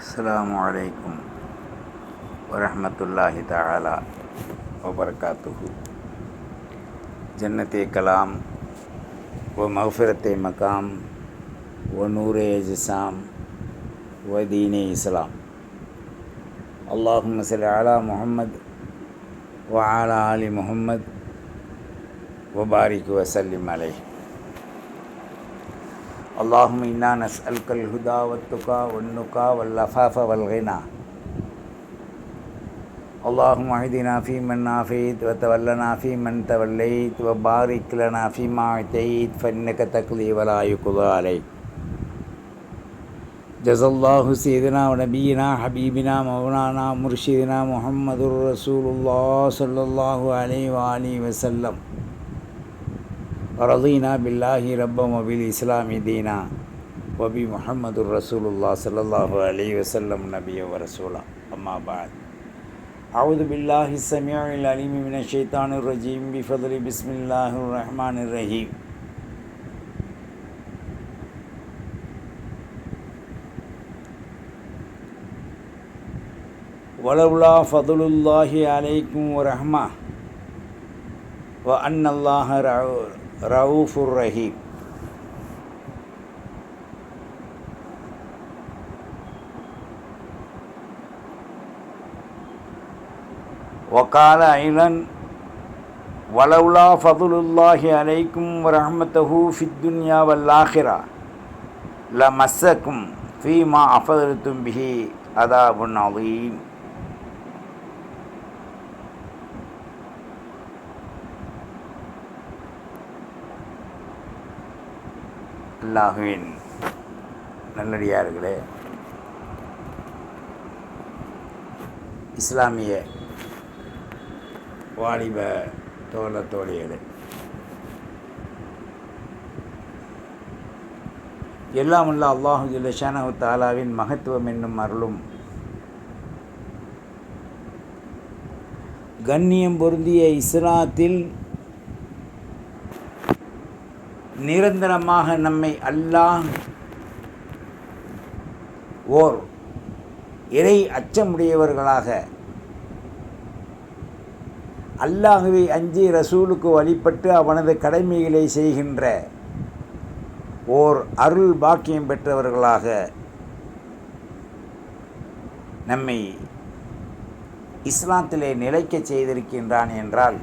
السلام عليكم ورحمة الله تعالى وبركاته. جنة كلام ومغفرة مقام ونور اجسام ودين إسلام. اللهم صل على محمد وعلى آل محمد وبارك وسلم عليه. اللهم إنا نسألك الهدى والتقى والنقى واللفاف والغنى. اللهم اهدنا فيمن عافيت وتولنا فيمن توليت وبارك لنا فيما أعطيت فإنك تقضي ولا يقضى عليك. جزا الله سيدنا ونبينا حبيبنا مولانا مرشدنا محمد رسول الله صلى الله عليه وآله وسلم. ورضينا بالله ربا وبالإسلام دينا وبمحمد رسول الله صلى الله عليه وسلم نبيا ورسولا. أما بعد. أعوذ بالله السميع العليم من الشيطان الرجيم. بفضل بسم الله الرحمن الرحيم. ولولا فضل الله عليكم ورحمة. وأن الله رؤوف رحيم وقال أيضا ولولا فضل الله عليكم ورحمته في الدنيا والآخرة لمسكم فيما أفضلتم به عذاب عظيم அல்லாஹுவின் நல்லடியார்களே. இஸ்லாமிய வாலிப தோழ தோழிகளே எல்லாம் உள்ள அல்லாஹு ஜில்லஷானு தாலாவின் மகத்துவம் என்னும் அருளும் கண்ணியம் பொருந்திய இஸ்லாத்தில் நிரந்தரமாக நம்மை அல்லாஹ் ஓர் இறை அச்சமுடையவர்களாக அல்லாஹுவை அஞ்சி ரசூலுக்கு வழிபட்டு அவனது கடமைகளை செய்கின்ற ஓர் அருள் பாக்கியம் பெற்றவர்களாக நம்மை இஸ்லாத்திலே நிலைக்கச் செய்திருக்கின்றான் என்றால்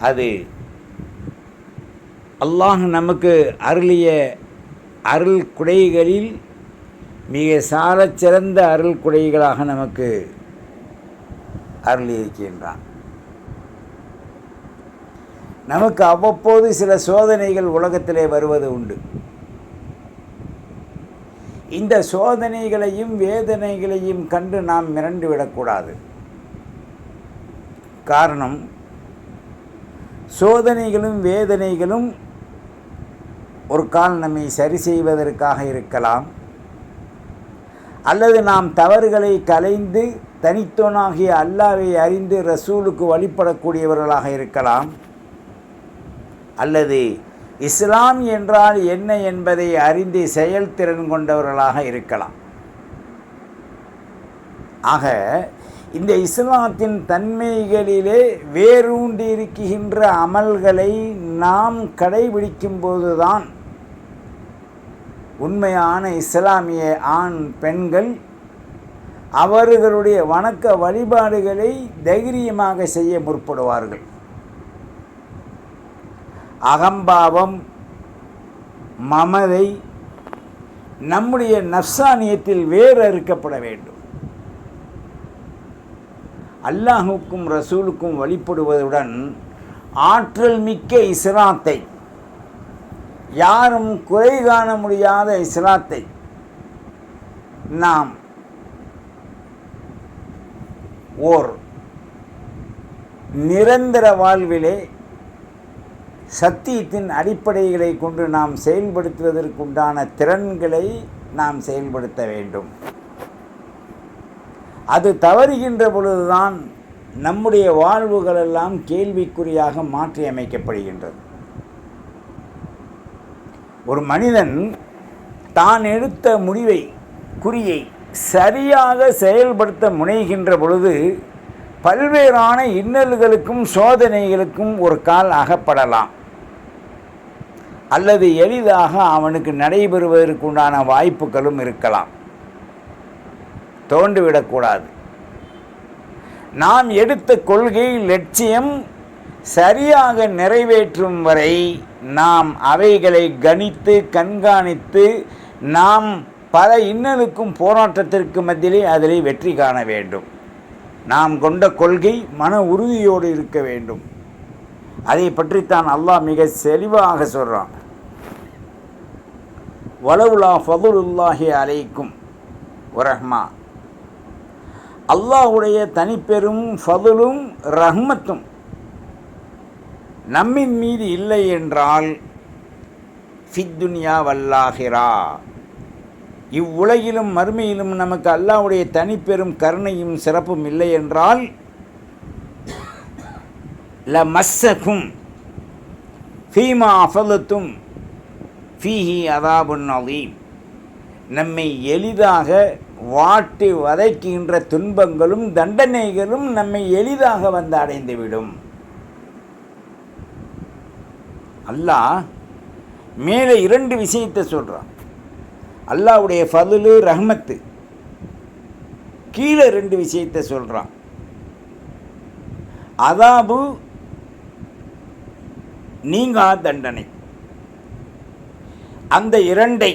அது அல்லாஹ் நமக்கு அருளிய அருள் குடைகளில் மிக சாலச் சிறந்த அருள் குடைகளாக நமக்கு அருளியிருக்கின்றான். நமக்கு அவ்வப்போது சில சோதனைகள் உலகத்திலே வருவது உண்டு. இந்த சோதனைகளையும் வேதனைகளையும் கண்டு நாம் மிரண்டு விடக்கூடாது. காரணம் சோதனைகளும் வேதனைகளும் ஒரு கால் நம்மை சரி செய்வதற்காக இருக்கலாம். அல்லது நாம் தவறுகளை கலைந்து தனித்தோனாகிய அல்லாவை அறிந்து ரசூலுக்கு வழிபடக்கூடியவர்களாக இருக்கலாம். அல்லது இஸ்லாம் என்றால் என்ன என்பதை அறிந்து செயல்திறன் கொண்டவர்களாக இருக்கலாம். ஆக இந்த இஸ்லாத்தின் தன்மைகளிலே வேரூண்டி இருக்கின்ற அமல்களை நாம் கடைபிடிக்கும் போதுதான் உண்மையான இஸ்லாமிய ஆண் பெண்கள் அவர்களுடைய வணக்க வழிபாடுகளை தைரியமாக செய்ய முற்படுவார்கள். அகம்பாவம் மமதை நம்முடைய நப்சானியத்தில் வேறு அறுக்கப்பட வேண்டும். அல்லாஹுக்கும் ரசூலுக்கும் வழிபடுவதுடன் ஆற்றல் மிக்க இஸ்லாத்தை யாரும் குறை காண முடியாத இஸ்லாத்தை நாம் ஓர் நிரந்தர வாழ்விலே சத்தியத்தின் அடிப்படைகளை கொண்டு நாம் செயல்படுத்துவதற்குண்டான திறன்களை நாம் செயல்படுத்த வேண்டும். அது தவறுகின்ற பொழுதுதான் நம்முடைய வாழ்வுகளெல்லாம் கேள்விக்குறியாக மாற்றி அமைக்கப்படுகின்றது ஒரு மனிதன் தான் எடுத்த முடிவை குறியை சரியாக செயல்படுத்த முனைகின்ற பொழுது பல்வேறான இன்னல்களுக்கும் சோதனைகளுக்கும் ஒரு கால் அகப்படலாம். அல்லது எளிதாக அவனுக்கு நடைபெறுவதற்குண்டான வாய்ப்புகளும் இருக்கலாம். தோண்டிவிடக்கூடாது நாம் எடுத்த கொள்கை லட்சியம் சரியாக நிறைவேற்றும் வரை நாம் அவைகளை கணித்து கண்காணித்து நாம் பல இன்னலுக்கும் போராட்டத்திற்கு மத்தியிலே அதிலே வெற்றி காண வேண்டும். நாம் கொண்ட கொள்கை மன உறுதியோடு இருக்க வேண்டும். அதை பற்றித்தான் அல்லாஹ் மிக தெளிவாக சொல்கிறான் வலவுலா ஃபதுலுல்லாஹி அலைக்கும் வரஹ்மா. அல்லாஹுடைய தனிப்பெரும் ஃபதுலும் ரஹ்மத்தும் நம்மின் மீது இல்லை என்றால் ஃபித்துன்யா வல்லாஹிரா. இவ்வுலகிலும் மறுமையிலும் நமக்கு அல்லாவுடைய தனிப்பெரும் கருணையும் சிறப்பும் இல்லை என்றால் ல மஸ்ஸகும் ஃபீமா அஃபலத்தும் ஃபீஹி அதாபுன் அலீம். நம்மை எளிதாக வாட்டி வதைக்கின்ற துன்பங்களும் தண்டனைகளும் நம்மை எளிதாக வந்து அடைந்துவிடும். அல்லாஹ் மேலே இரண்டு விஷயத்தை சொல்கிறான் அல்லாவுடைய ஃபதுலு ரஹ்மத்து. கீழே ரெண்டு விஷயத்தை சொல்கிறான் அதாபு நீங்கா தண்டனை அந்த இரண்டை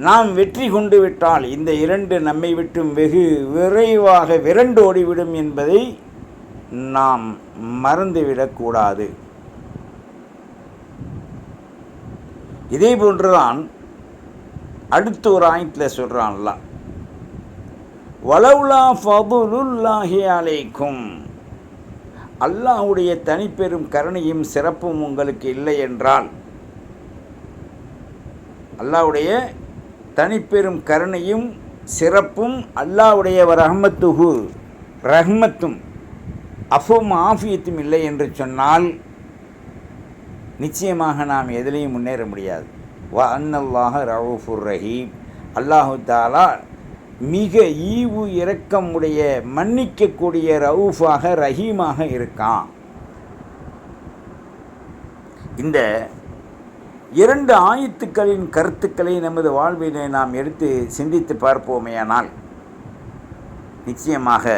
நாம் வெற்றி கொண்டு விட்டால் இந்த இரண்டு நம்மை விட்டும் வெகு விரைவாக விரண்டு ஓடிவிடும் என்பதை நாம் மறந்துவிடக்கூடாது இதே போன்றுதான் அடுத்த ஒரு ஆயத்தில் சொல்கிறான்ல வலவுலா ஃபதுலுல்லாஹி அலைக்கும். அல்லாஹ்வுடைய தனிப்பெரும் கருணையும் சிறப்பும் உங்களுக்கு இல்லை என்றால் அல்லாவுடைய தனிப்பெரும் கருணையும் சிறப்பும் அல்லாவுடைய ரஹமத்துஹு ரஹ்மத்தும் அஃபும் ஆஃபியத்தும் இல்லை என்று சொன்னால் நிச்சயமாக நாம் எதிலையும் முன்னேற முடியாது. வ அன்னல்லாஹ ரவுஃபுர் ரஹீம். அல்லாஹு தாலா மிக ஈவு இரக்கமுடைய மன்னிக்கக்கூடிய ரவுஃபாக ரஹீமாக இருக்கான். இந்த இரண்டு ஆயத்துக்களின் கருத்துக்களை நமது வாழ்வினை நாம் எடுத்து சிந்தித்து பார்ப்போமேயானால் நிச்சயமாக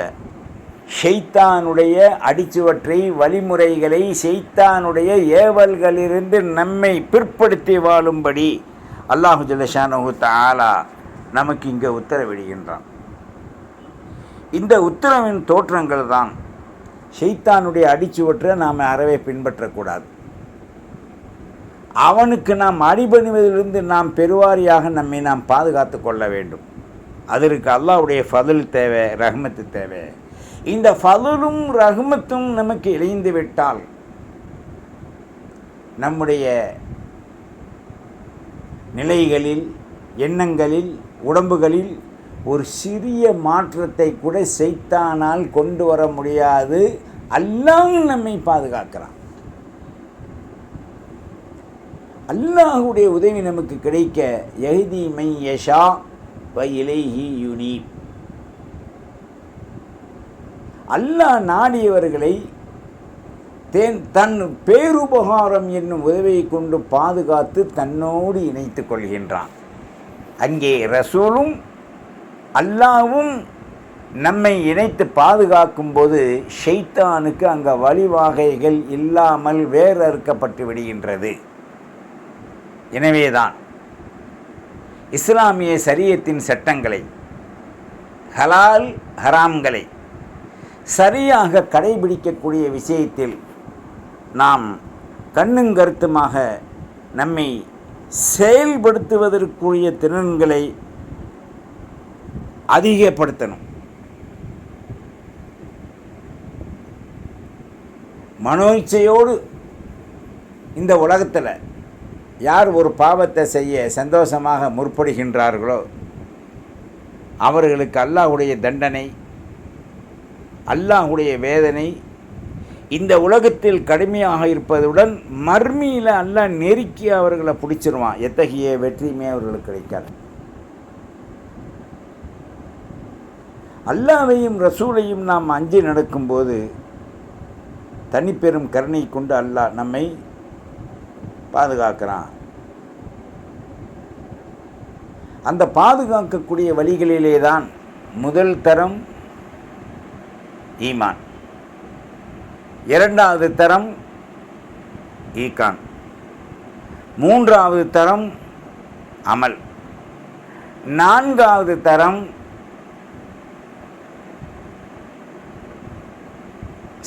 ஷெய்தானுடைய அடிச்சுவற்றை வழிமுறைகளை ஷெய்தானுடைய ஏவல்களிலிருந்து நம்மை பிற்படுத்தி வாழும்படி அல்லாஹு ஜலஷானு தாலா நமக்கு இங்கே உத்தரவிடுகின்றான். இந்த உத்தரவின் தோற்றங்கள் தான் ஷெய்தானுடைய அடிச்சுவற்றை நாம் அறவே பின்பற்றக்கூடாது. அவனுக்கு நாம் அடிபணிவதிலிருந்து நாம் பெருவாரியாக நம்மை நாம் பாதுகாத்து கொள்ள வேண்டும். அதற்கு அல்லாஹ்வுடைய ஃபதுல் தேவை ரஹ்மத்து தேவை. இந்த ஃபதுலும் ரஹ்மத்தும் நமக்கு இணைந்து விட்டால் நம்முடைய நிலைகளில் எண்ணங்களில் உடம்புகளில் ஒரு சிறிய மாற்றத்தை கூட செய்தானால் கொண்டு வர முடியாது. அல்லாஹ் நம்மை பாதுகாக்கிறான். அல்லாஹுடைய உதவி நமக்கு கிடைக்க எஹ்தி மை யஷா வ இலைஹி யுனீப். அல்லாஹ் நாடியவர்களை தேன் தன் பேருபகாரம் என்னும் உதவியை கொண்டு பாதுகாத்து தன்னோடு இணைத்து கொள்கின்றான். அங்கே ரசூலும் அல்லாவும் நம்மை இணைத்து பாதுகாக்கும் போது ஷெய்தானுக்கு அங்கே வழிவாகைகள் இல்லாமல் வேறறுக்கப்பட்டு விடுகின்றது. எனவேதான் இஸ்லாமிய சரியத்தின் சட்டங்களை ஹலால் ஹராம்களை சரியாக கடைபிடிக்கக்கூடிய விஷயத்தில் நாம் கண்ணும் கருத்துமாக நம்மை செயல்படுத்துவதற்குரிய திறன்களை அதிகப்படுத்தணும். மனோச்சையோடு இந்த உலகத்தில் யார் ஒரு பாவத்தை செய்ய சந்தோஷமாக முற்படுகின்றார்களோ அவர்களுக்கு அல்லாஹுடைய தண்டனை அல்லாஹுடைய வேதனை இந்த உலகத்தில் கடுமையாக இருப்பதுடன் மர்மியில் அல்லாஹ் நெருக்கி அவர்களை பிடிச்சிருவான். எத்தகைய வெற்றியுமே அவர்களுக்கு கிடைக்காது. அல்லாவையும் ரசூலையும் நாம் அஞ்சு நடக்கும்போது தனிப்பெரும் கருணை கொண்டு அல்லாஹ் நம்மை பாதுகாக்கிறான். அந்த பாதுகாக்கக்கூடிய வழிகளிலே தான் முதல் தரம் ஈமான். இரண்டாவது தரம் ஈகான். மூன்றாவது தரம் அமல். நான்காவது தரம்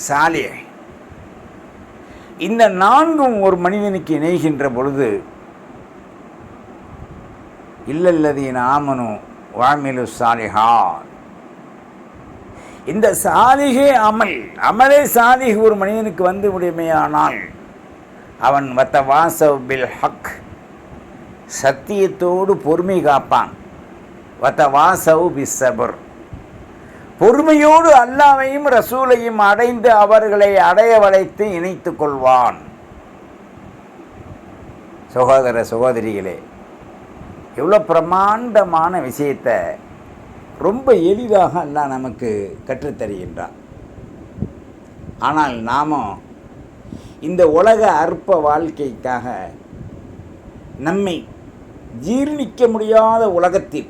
சாலியை இந்த நான்கும் ஒரு மனிதனுக்கு இணைகின்ற பொழுது இல்லல்லதீன் ஆமனு வாமிலு சாலிஹான். இந்த சாலிகே அமல் அமலே சாலிக ஒரு மனிதனுக்கு வந்து முடியுமையானால் அவன் வத்த வாசவ் பில் ஹக் சத்தியத்தோடு பொறுமை காப்பான். வத்த வாசவ் பிசபுர் பொறுமையோடு அல்லாவையும் ரசூலையும் அடைந்து அவர்களை அடைய வளைத்து இணைத்து கொள்வான். சகோதர சகோதரிகளே எவ்வளோ பிரமாண்டமான விஷயத்தை ரொம்ப எளிதாக அல்லாஹ் நமக்கு கற்றுத்தருகின்றான். ஆனால் நாம இந்த உலக அற்ப வாழ்க்கைக்காக நம்மை ஜீர்ணிக்க முடியாத உலகத்தில்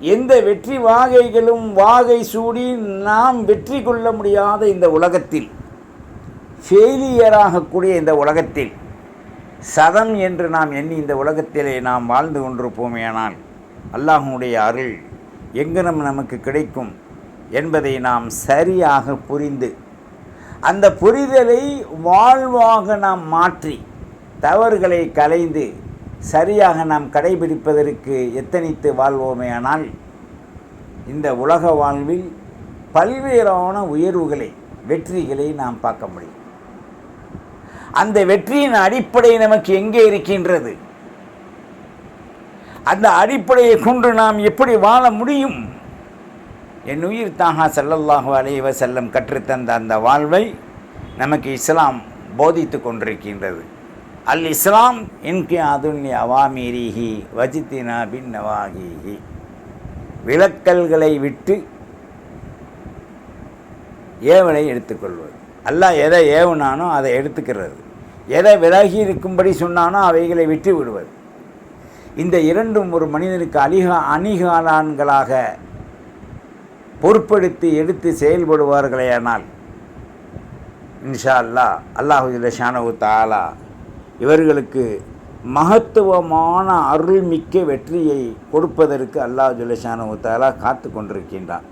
எந்த வெற்றி வாகைகளும் வாகை சூடி நாம் வெற்றி கொள்ள முடியாத இந்த உலகத்தில் ஃபெயிலியராகக்கூடிய இந்த உலகத்தில் சதம் என்று நாம் எண்ணி இந்த உலகத்திலே நாம் வாழ்ந்து கொண்டிருப்போமேயானால் அல்லாஹனுடைய அருள் எங்கனம் நமக்கு கிடைக்கும் என்பதை நாம் சரியாக புரிந்து அந்த புரிதலை வாழ்வாக நாம் மாற்றி தவறுகளை கலைந்து சரியாக நாம் கடைபிடிப்பதற்கு எத்தனித்து வாழ்வோமேயானால் இந்த உலக வாழ்வில் பல்வேறான உயர்வுகளை வெற்றிகளை நாம் பார்க்க முடியும். அந்த வெற்றியின் அடிப்படை நமக்கு எங்கே இருக்கின்றது? அந்த அடிப்படையை கொண்டு நாம் எப்படி வாழ முடியும்? என் உயிர் தாகா சல்லல்லாஹு அலைவ செல்லம் கற்றுத்தந்த அந்த வாழ்வை நமக்கு இஸ்லாம் போதித்து கொண்டிருக்கின்றது. அல் இஸ்லாம் இன்கி அதுன்ய அவாமீரிஹி வஜித்தினா பின் நவாகிஹி விளக்கல்களை விட்டு ஏவலை எடுத்துக்கொள்வது அல்லாஹ் எதை ஏவுனானோ அதை எடுத்துக்கிறது. எதை விலகி இருக்கும்படி சொன்னானோ அவைகளை விட்டு விடுவது. இந்த இரண்டும் ஒரு மனிதனுக்கு அணிக அணிகாலான்களாக பொறுப்படுத்தி எடுத்து செயல்படுவார்களேயானால் இன்ஷா அல்லா அல்லாஹு ஷானவு தாலா இவர்களுக்கு மகத்துவமான அருள்மிக்க வெற்றியை கொடுப்பதற்கு அல்லாஹ் ஜுல்லஷானு தாலா காத்து கொண்டிருக்கின்றான்.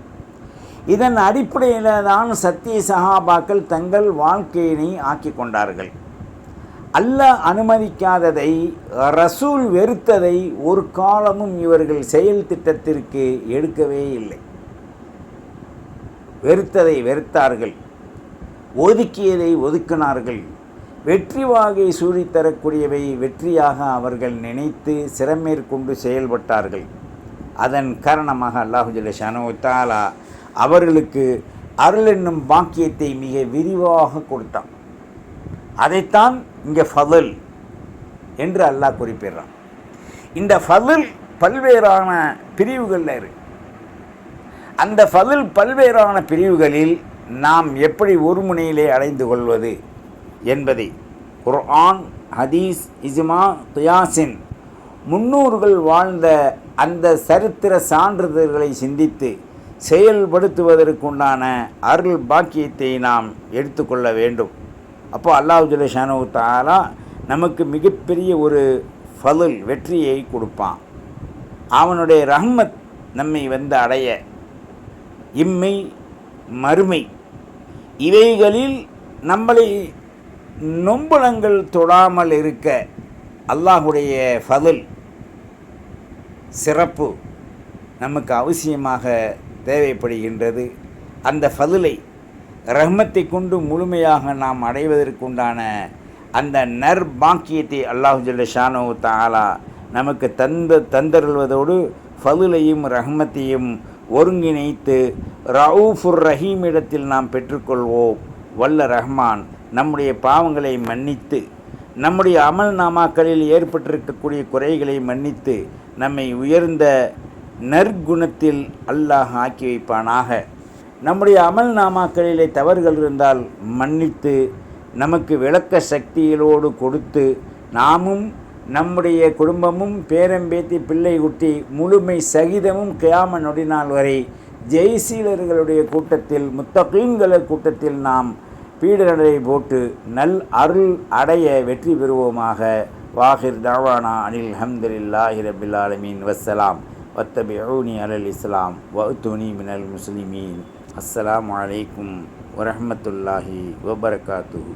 இதன் அடிப்படையில் தான் சத்திய சகாபாக்கள் தங்கள் வாழ்க்கையினை ஆக்கி கொண்டார்கள். அல்லாஹ் அனுமதிக்காததை ரசூல் வெறுத்ததை ஒரு காலமும் இவர்கள் செயல் திட்டத்திற்கு எடுக்கவே இல்லை. வெறுத்ததை வெறுத்தார்கள். ஒதுக்கியதை ஒதுக்கினார்கள். வெற்றி வாகை சூழித்தரக்கூடியவை வெற்றியாக அவர்கள் நினைத்து சிறமேற்கொண்டு செயல்பட்டார்கள். அதன் காரணமாக அல்லாஹு ஜல்லஷானு தாலா அவர்களுக்கு அருள் என்னும் பாக்கியத்தை மிக விரிவாக கொடுத்தான். அதைத்தான் இங்கே ஃபதல் என்று அல்லாஹ் குறிப்பிடுறான். இந்த ஃபதில் பல்வேறான பிரிவுகளில் இருக்கு. அந்த ஃபதில் பல்வேறான பிரிவுகளில் நாம் எப்படி ஒரு முனையிலே அடைந்து கொள்வது? என்பதை. குர்ஆன் ஹதீஸ் இஜ்மா துயாசின் முன்னோர்கள் வாழ்ந்த அந்த சரித்திர சான்றிதழ்களை சிந்தித்து செயல்படுத்துவதற்குண்டான அருள் பாக்கியத்தை நாம் எடுத்துக்கொள்ள வேண்டும். அப்போ அல்லாஹ் ஜுலேஷானு தாலா நமக்கு மிகப்பெரிய ஒரு ஃபலுல் வெற்றியை கொடுப்பான். அவனுடைய ரஹ்மத் நம்மை வந்து அடைய இம்மை மறுமை இவைகளில் நம்மளை நொம்பலங்கள் தொடாமல் இருக்க அல்லாஹுடைய ஃபதுல் சிறப்பு நமக்கு அவசியமாக தேவைப்படுகின்றது. அந்த ஃபதுலை ரஹ்மத்தை கொண்டு முழுமையாக நாம் அடைவதற்குண்டான அந்த நற்பாக்கியத்தை அல்லாஹு ஜல்ல ஷானோ தாலா நமக்கு தந்த தந்தருள்வதோடு ஃபதுலையும் ரஹ்மத்தையும் ஒருங்கிணைத்து ரவுஃபுர் ரஹீமிடத்தில் நாம் பெற்றுக்கொள்வோம். வல்ல ரஹ்மான் நம்முடைய பாவங்களை மன்னித்து நம்முடைய அமல் நாமாக்களில் ஏற்பட்டிருக்கக்கூடிய குறைகளை மன்னித்து நம்மை உயர்ந்த நற்குணத்தில் அல்லாஹ் ஆக்கி வைப்பானாக. நம்முடைய அமல் நாமாக்களிலே தவறுகள் இருந்தால் மன்னித்து நமக்கு விளக்க சக்திகளோடு கொடுத்து நாமும் நம்முடைய குடும்பமும் பேரம்பேத்தி பிள்ளை குட்டி முழுமை சகிதமும் கியாம நொடிநாள் வரை ஜெய்சீலர்களுடைய கூட்டத்தில் முத்தகீன்கள கூட்டத்தில் நாம் பீடநடை போட்டு நல் அருள் அடைய வெற்றி பெறுவோமாக. வாஹிர் தாவானா அனில் ஹம்துலில்லாஹி ரபில் ஆலமீன். வஸ்ஸலாம். வத்தபிஊனி அலல் இஸ்லாம். வஅத்துனி மினல் முஸ்லிமீன். அஸ்ஸலாம் வலைக்கும் வரமத்துல்லாஹி வபரகாத்துஹு.